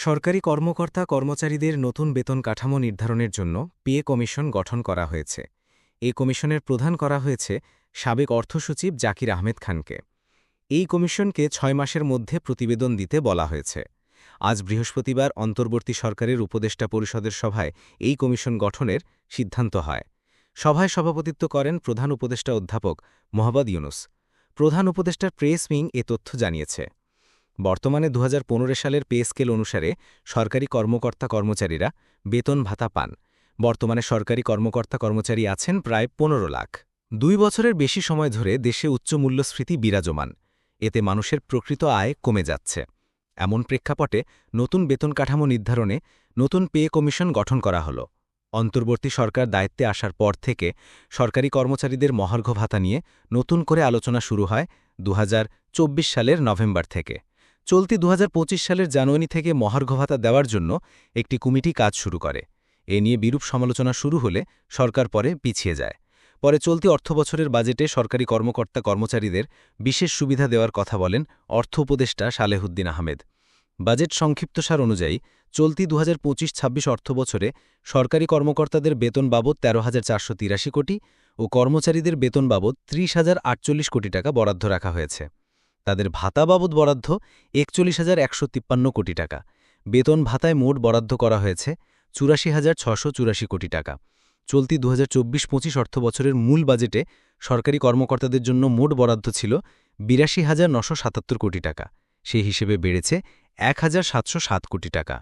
সরকারি কর্মকর্তা কর্মচারীদের নতুন বেতন কাঠামো নির্ধারণের জন্য পিএ কমিশন গঠন করা হয়েছে। এই কমিশনের প্রধান করা হয়েছে সাবেক অর্থসচিব জাকির আহমেদ খানকে। এই কমিশনকে ছয় মাসের মধ্যে প্রতিবেদন দিতে বলা হয়েছে। আজ বৃহস্পতিবার অন্তর্বর্তী সরকারের উপদেষ্টা পরিষদের সভায় এই কমিশন গঠনের সিদ্ধান্ত হয়। সভায় সভাপতিত্ব করেন প্রধান উপদেষ্টা অধ্যাপক মোহাম্মদ ইউনুস। প্রধান উপদেষ্টার প্রেস উইং এ তথ্য জানিয়েছে। বর্তমানে দু হাজার পনেরো সালের পে স্কেল অনুসারে সরকারি কর্মকর্তা কর্মচারীরা বেতন ভাতা পান। বর্তমানে সরকারি কর্মকর্তা কর্মচারী আছেন প্রায় পনেরো লাখ। দুই বছরের বেশি সময় ধরে দেশে উচ্চ মূল্যস্ফীতি বিরাজমান। এতে মানুষের প্রকৃত আয় কমে যাচ্ছে। এমন প্রেক্ষাপটে নতুন বেতন কাঠামো নির্ধারণে নতুন পে কমিশন গঠন করা হল। অন্তর্বর্তী সরকার দায়িত্বে আসার পর থেকে সরকারি কর্মচারীদের মহার্ঘ ভাতা নিয়ে নতুন করে আলোচনা শুরু হয় দু হাজার চব্বিশ সালের নভেম্বর থেকে। চলতি দু হাজার পঁচিশ সালের জানুয়ারি থেকে মহার্ঘ ভাতা দেওয়ার জন্য একটি কমিটি কাজ শুরু করে। এ নিয়ে বিরূপ সমালোচনা শুরু হলে সরকার পরে পিছিয়ে যায়। পরে চলতি অর্থবছরের বাজেটে সরকারি কর্মকর্তা কর্মচারীদের বিশেষ সুবিধা দেওয়ার কথা বলেন অর্থ উপদেষ্টা সালেহুদ্দিন আহমেদ। বাজেট সংক্ষিপ্তসার অনুযায়ী চলতি দু হাজার পঁচিশ ছাব্বিশ অর্থবছরে সরকারি কর্মকর্তাদের বেতন বাবদ তেরো হাজার চারশো তিরাশি কোটি ও কর্মচারীদের বেতন বাবদ ত্রিশ হাজার আটচল্লিশ কোটি টাকা বরাদ্দ রাখা হয়েছে। তাদের ভাতা বাবদ বরাদ্দ একচল্লিশ হাজার একশো তিপ্পান্ন কোটি টাকা। বেতন ভাতায় মোট বরাদ্দ করা হয়েছে চুরাশি হাজার ছশো চুরাশি কোটি টাকা। চলতি দু হাজার চব্বিশ পঁচিশ অর্থবছরের মূল বাজেটে সরকারি কর্মকর্তাদের জন্য মোট বরাদ্দ ছিল বিরাশি হাজার নশো সাতাত্তর কোটি টাকা। সেই হিসেবে বেড়েছে এক হাজার সাতশো সাত কোটি টাকা।